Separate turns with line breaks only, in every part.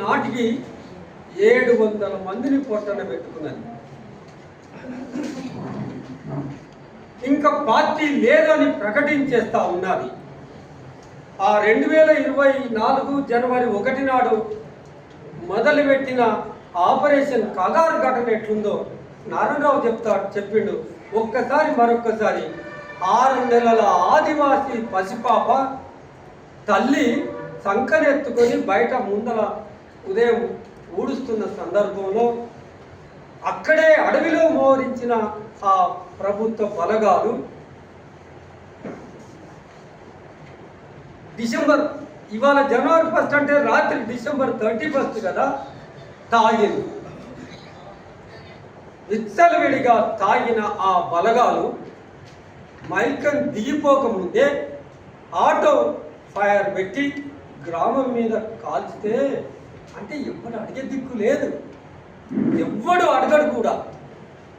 నాటికి ఏడు వందల మందిని పొట్టన పెట్టుకున్నది ఇంకా పార్టీ లేదని ప్రకటించేస్తా ఉన్నది. ఆ రెండు వేల ఇరవై నాలుగు జనవరి ఒకటి నాడు మొదలుపెట్టిన ఆపరేషన్ కగారు ఘటన ఎట్లుందో నారాయణరావు చెప్తా చెప్పిండు. ఒక్కసారి మరొక్కసారి ఆరు నెలల ఆదివాసీ పసిపాప తల్లి సంకనెత్తుకొని బయట ముందల ఉదయం ఊడుస్తున్న సందర్భంలో అక్కడే అడవిలో మోహరించిన ఆ ప్రభుత్వ బలగాలు డిసెంబర్ ఇవాళ జనవరి ఫస్ట్ అంటే రాత్రి డిసెంబర్ థర్టీ ఫస్ట్ కదా తాగింది. విచ్చలవిడిగా తాగిన ఆ బలగాలు మైకం దిగిపోకముందే ఆటో ఫైర్ పెట్టి గ్రామం మీద కాల్చితే అంటే ఎవ్వడు అడిగే దిక్కు లేదు. ఎవ్వడు అడగడు కూడా.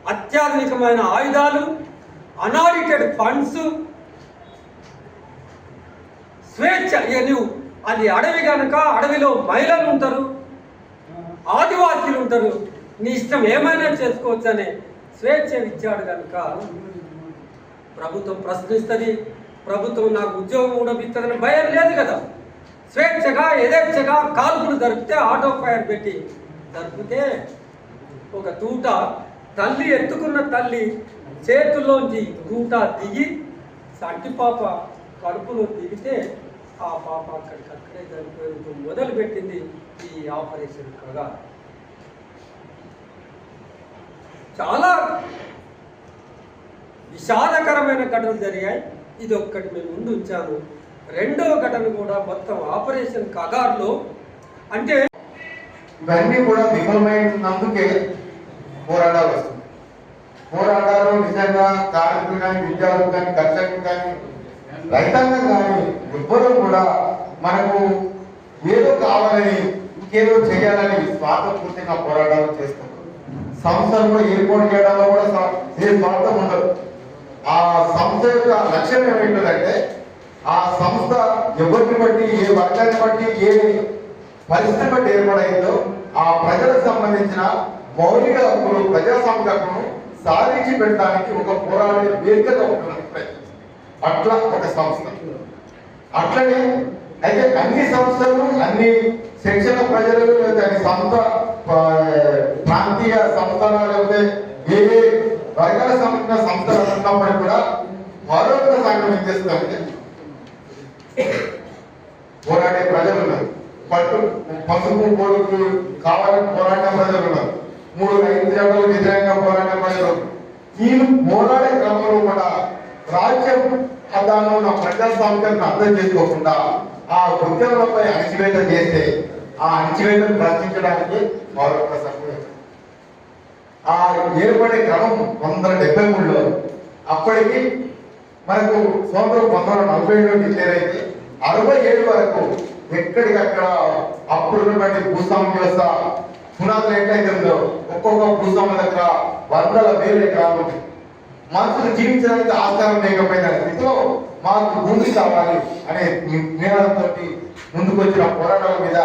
అత్యాధునికమైన ఆయుధాలు అనాడిటెడ్ ఫండ్స్ స్వేచ్ఛ ఇక నువ్వు అది అడవి కనుక అడవిలో మహిళలు ఉంటారు ఆదివాసీలు ఉంటారు నీ ఇష్టం ఏమైనా చేసుకోవచ్చు అనే స్వేచ్ఛ ఇచ్చాడు కనుక ప్రభుత్వం ప్రశ్నిస్తుంది ప్రభుత్వం నాకు ఉద్యోగం కూడా ఇస్తుందని భయం లేదు కదా. స్వేచ్ఛగా యథేచ్ఛగా కాల్పులు జరిపితే ఆటో ఫైర్ పెట్టి జరిపితే ఒక తూట తల్లి ఎత్తుకున్న తల్లి చేతుల్లోంచి తూట దిగి సంటి పాప కడుపులో దిగితే ఆ పాప అక్కడికి అక్కడే చనిపోయేందుకు మొదలుపెట్టింది ఈ ఆపరేషన్ కదా చాలా విషాదకరమైన ఘటనలు జరిగాయి. ఇది ఒక్కటి మేము ముందు ఉంచాము రెండవ ఘటన కూడా మొత్తం ఆపరేషన్ కగార్లో. అంటే
ఇవన్నీ కూడా విఫలమైనందుకే పోరాటాలు వస్తుంది పోరాటాలు నిజంగా కార్మికులు కానీ విద్యార్థులు కానీ కర్షకులు కానీ రైతాంగం కానీ ఎవ్వరూ కూడా మనకు ఏదో కావాలని ఇంకేదో చేయాలని స్వార్థపూర్తిగా పోరాటాలు చేస్తారు సంస్థలు కూడా ఏర్పాటు చేయడంలో కూడా ఏ స్వార్థం ఉండదు. ఆ సంస్థ యొక్క లక్ష్యం ఏమిటంటే ఆ సంస్థ ఎవరిని బట్టి ఏ వర్గాన్ని బట్టి ఏ పరిస్థితి బట్టి ఏర్పడైందో ఆ ప్రజలకు సంబంధించిన మౌలిక హక్కులు ప్రజా హక్కును సాధించి పెట్టడానికి ఒక పోరాడే వేదికగా ఉంటుంది ప్రయత్నం. అట్లా ఒక సంస్థ అట్లనే అయితే అన్ని సంస్థలు అన్ని శిక్షణ ప్రజలు లేదా సంస్థ ప్రాంతీయ సంస్థల లేకపోతే ఏ వర్గాల సంబంధించిన సంస్థలు ఉన్నప్పటికీ కూడా మరొక సంఘం ఏం చేస్తుందంటే పోరాడే ప్రజలు ఉన్నారు పట్టు పసుపు కొడుకు కావాలని పోరాడిన ప్రజలు ఉన్నారు మూడు రైతు జగలు వ్యతిరేకంగా పోరాడిన ప్రజలు. వీళ్ళు పోరాడే క్రమంలో కూడా రాజ్యం దానిలో ఉన్న ప్రజాస్వామ్యాన్ని అర్థం చేసుకోకుండా ఆ ఉద్యమంపై అణచివేత చేస్తే ఆ అణచివేతను ప్రశ్నించడానికి మరొక సంఘం ఆ ఏర్పడే క్రమం వందల డెబ్బై మూడులో అప్పటికి మనకు స్వాతంత్రం పంతొమ్మిది వందల నలభై ఏడులో డిక్లేర్ అయితే అరవై ఏడు వరకు ఎక్కడికక్కడ అప్పుడున్నటువంటి భూస్వామ్య వ్యవస్థ పునాదులు ఎట్లయితే ఉందో ఒక్కొక్క భూస్వామ్య దగ్గర వందల వేల ఎకరాలు మనుషులు జీవించడానికి ఆస్కారం లేకపోయిన స్థితిలో మాకు భూమి కావాలి అనే నినాదంతో ముందుకు వచ్చిన పోరాటాల మీద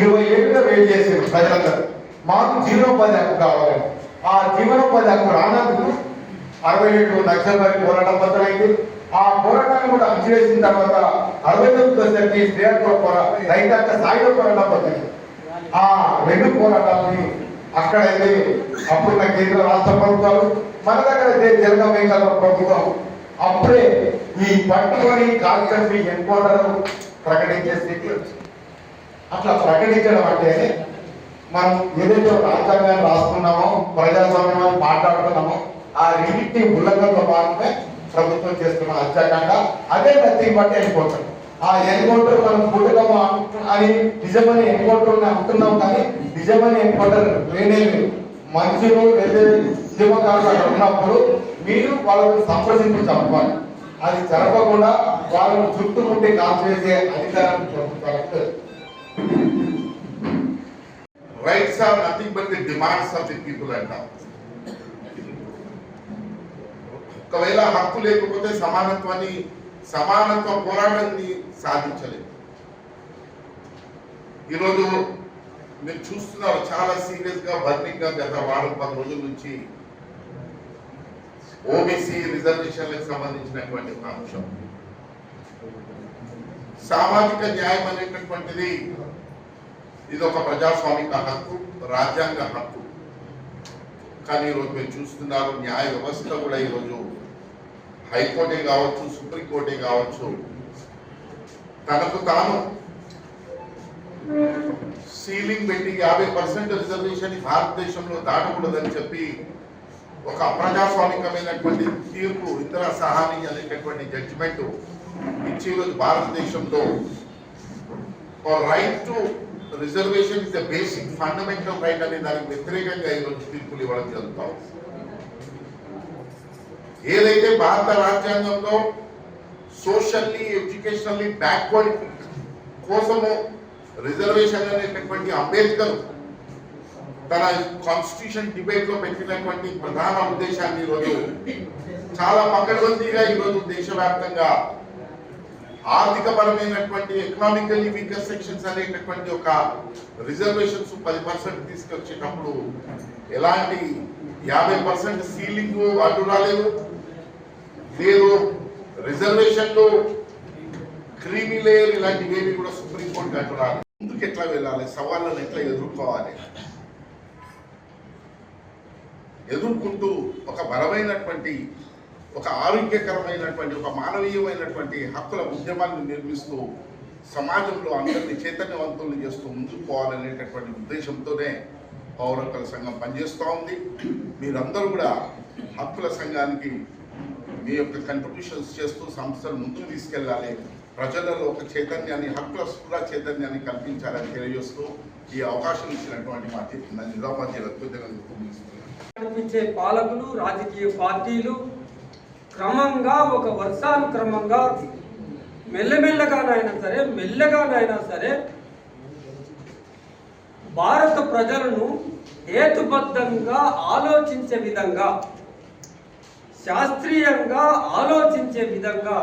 ఇరవై ఏళ్ళుగా వెయిట్ చేసారు ప్రజలందరూ. మాకు జీవనోపాధి హక్కు కావాలి. ఆ జీవనోపాధి హక్కు రానందుకు అరవై ఏడు నక్సల్బారి పోరాటం మొదలైంది. ఆ పోరాటాన్ని కూడా అణచివేసిన తర్వాత అరవై తొమ్మిది వచ్చేసరికి శ్రీరాకుల పోరాటం రైతాంగ సాయుధ పోరాటం ఆ రెండు పోరాటాలని అక్కడైతే అప్పుడున్న కేంద్ర రాష్ట్ర ప్రభుత్వాలు మన దగ్గర అయితే తెలంగాణ మేఘాల ప్రభుత్వం అప్పుడే ఈ పట్టుకొని కాల్చండి ఎన్కౌంటర్ ప్రకటించే స్థితి వచ్చింది. అట్లా ప్రకటించడం అంటే మనం ఏదైతే రాజ్యాంగాన్ని రాసుకున్నామో ప్రజాస్వామ్యం మాట్లాడుతున్నామో ఆ రెండింటిని ఉల్లంఘనలో భాగమే ప్రభుత్వం చేస్తున్న హత్యాకాండ అదే నథింగ్ బట్టి ఎన్కౌంటర్ ఆ ఎన్కౌంటర్ మనం పూటకమా అని నిజమని ఎన్కౌంటర్ అంటున్నాం కానీ నిజమని ఎన్కౌంటర్ లేనే లేదు. మనుషులు లేదా ఉద్యమకారులు అక్కడ ఉన్నప్పుడు మీరు వాళ్ళని సంప్రదించి చంపాలి. అది జరపకుండా వాళ్ళని చుట్టుముట్టి కాల్చేసే అధికారం ప్రభుత్వాలకు లేదు.
rights are nothing but the demands of the అంటాం ఒకవేళ హక్కు లేకపోతే సమానత్వాన్ని సమానత్వ పోరాటాన్ని సాధించలేదు. ఈరోజు మీరు చూస్తున్నారు చాలా సీరియస్గా బర్నింగ్గా గత వారం పది రోజుల నుంచి ఓబీసీ రిజర్వేషన్లకు సంబంధించినటువంటి ఒక అంశం. సామాజిక న్యాయం అనేటటువంటిది ఇది ఒక ప్రజాస్వామిక హక్కు రాజ్యాంగ హక్కు. కానీ ఈరోజు మీరు చూస్తున్నారు న్యాయ వ్యవస్థ కూడా ఈరోజు హైకోర్టే కావచ్చు సుప్రీంకోర్టే కావచ్చు తనకు తాను సీలింగ్ పెట్టి యాభై పర్సెంట్ రిజర్వేషన్ భారతదేశంలో దాటకూడదని చెప్పి ఒక అప్రజాస్వామికమైనటువంటి తీర్పు ఇతర సహాని అనేటటువంటి జడ్జిమెంట్ ఇచ్చి ఈరోజు భారతదేశంలో right to reservation is the basic fundamental right అనే దానికి వ్యతిరేకంగా ఈరోజు తీర్పులు ఇవ్వడం జరుగుతాం ఏదైతే భారత రాజ్యాంగంలో సోషల్లీ ఎడ్యుకేషనల్లీ బ్యాక్వర్డ్ కోసము రిజర్వేషన్ అనేటటువంటి అంబేద్కర్ తన కాన్స్టిట్యూషన్ డిబేట్లో పెట్టినటువంటి ప్రధాన ఉద్దేశాన్ని ఈరోజు చాలా పకడ్బందీగా ఈరోజు దేశవ్యాప్తంగా ఆర్థిక పరమైనటువంటి ఎకనామికల్లీ వీకర్ సెక్షన్స్ అనేటటువంటి ఒక రిజర్వేషన్స్ పది పర్సెంట్ తీసుకొచ్చేటప్పుడు ఎలాంటి యాభై పర్సెంట్ సీలింగ్ అడ్డు రాలేదు. నేను రిజర్వేషన్లు క్రీమిలేయర్ ఇలాంటివేవి కూడా సుప్రీంకోర్టు అడ్డు ముందుకు ఎట్లా వెళ్ళాలి? సవాళ్ళను ఎట్లా ఎదుర్కోవాలి? ఎదుర్కొంటూ ఒక బలమైనటువంటి ఒక ఆరోగ్యకరమైనటువంటి ఒక మానవీయమైనటువంటి హక్కుల ఉద్యమాన్ని నిర్మిస్తూ సమాజంలో అందరినీ చైతన్యవంతులు చేస్తూ ముందుకు పోవాలనేటటువంటి ఉద్దేశంతోనే పౌర హక్కుల సంఘం పనిచేస్తూ ఉంది. మీరందరూ కూడా హక్కుల సంఘానికి మీ యొక్క కంట్రిబ్యూషన్స్ చేస్తూ సంస్థలు ముందుకు తీసుకెళ్ళాలి. ప్రజలలో ఒక చైతన్యాన్ని హక్కుల స్ఫుర చైతన్యాన్ని కల్పించాలని తెలియజేస్తూ ఈ అవకాశం ఇచ్చినటువంటి మా నిజామాబాద్
నడిపించే పాలకులు రాజకీయ పార్టీలు క్రమంగా ఒక వర్షానుక్రమంగా మెల్లమెల్లగానైనా సరే మెల్లగానైనా సరే భారత ప్రజలను హేతుబద్ధంగా ఆలోచించే విధంగా శాస్త్రీయంగా ఆలోచించే విధంగా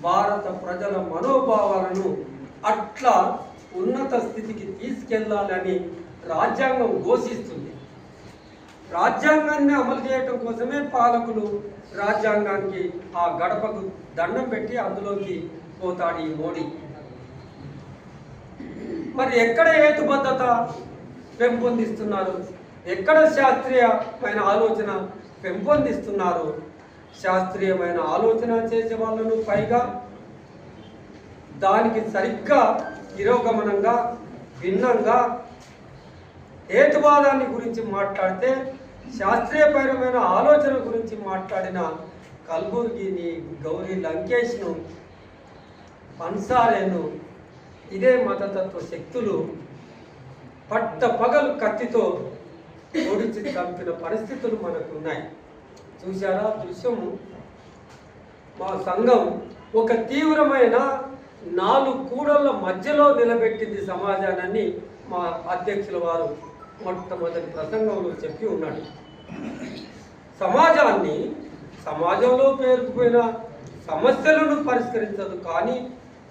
భారత ప్రజల మనోభావాలను అట్లా ఉన్నత స్థితికి తీసుకెళ్ళాలని రాజ్యాంగం ఘోషిస్తుంది. రాజ్యాంగాన్ని అమలు చేయటం కోసమే పాలకులు రాజ్యాంగానికి ఆ గడపకు దండం పెట్టి అందులోకి పోతాడు ఈ మోడీ. మరి ఎక్కడ హేతుబద్ధత పెంపొందిస్తున్నారు? ఎక్కడ శాస్త్రీయమైన ఆలోచన పెంపొందిస్తున్నారు. శాస్త్రీయమైన ఆలోచన చేసే వాళ్ళను పైగా దానికి సరిగ్గా తిరోగమనంగా భిన్నంగా హేతువాదాన్ని గురించి మాట్లాడితే శాస్త్రీయపరమైన ఆలోచన గురించి మాట్లాడిన కల్బుర్గిని గౌరీ లంకేష్ను పన్సారేను ఇదే మతతత్వ శక్తులు పట్ట పగలు కత్తితో ఓడించి చంపిన పరిస్థితులు మనకు ఉన్నాయి చూసారా దృశ్యము. మా సంఘం ఒక తీవ్రమైన నాలుగు కూడళ్ళ మధ్యలో నిలబెట్టింది సమాజాన్ని మా అధ్యక్షుల వారు. మొట్టమొదటి ప్రసంగంలో చెప్పి ఉన్నాడు. సమాజాన్ని సమాజంలో పేరుకుపోయిన సమస్యలను పరిష్కరించదు కానీ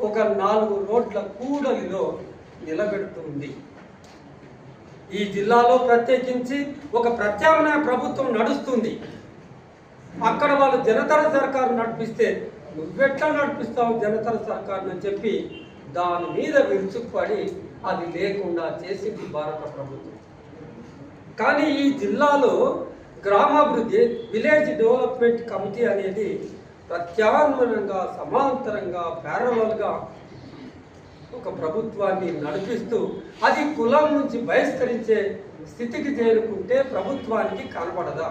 ఒక నాలుగు రోడ్ల కూడలిలో నిలబెడుతుంది. ఈ జిల్లాలో ప్రత్యేకించి ఒక ప్రత్యామ్నాయ ప్రభుత్వం నడుస్తుంది. అక్కడ వాళ్ళు జనతర సర్కారు నడిపిస్తే నువ్వెట్లా నడిపిస్తావు జనతర సర్కారు అని చెప్పి దాని మీద విరుచుకుపడి అది లేకుండా చేసింది భారత ప్రభుత్వం. కానీ ఈ జిల్లాలో గ్రామాభివృద్ధి విలేజ్ డెవలప్మెంట్ కమిటీ అనేది ప్రత్యామ్నాయంగా సమాంతరంగా ప్యారలల్గా ఒక ప్రభుత్వాన్ని నడిపిస్తూ అది కులం నుంచి బహిష్కరించే స్థితికి చేరుకుంటే ప్రభుత్వానికి కనపడదా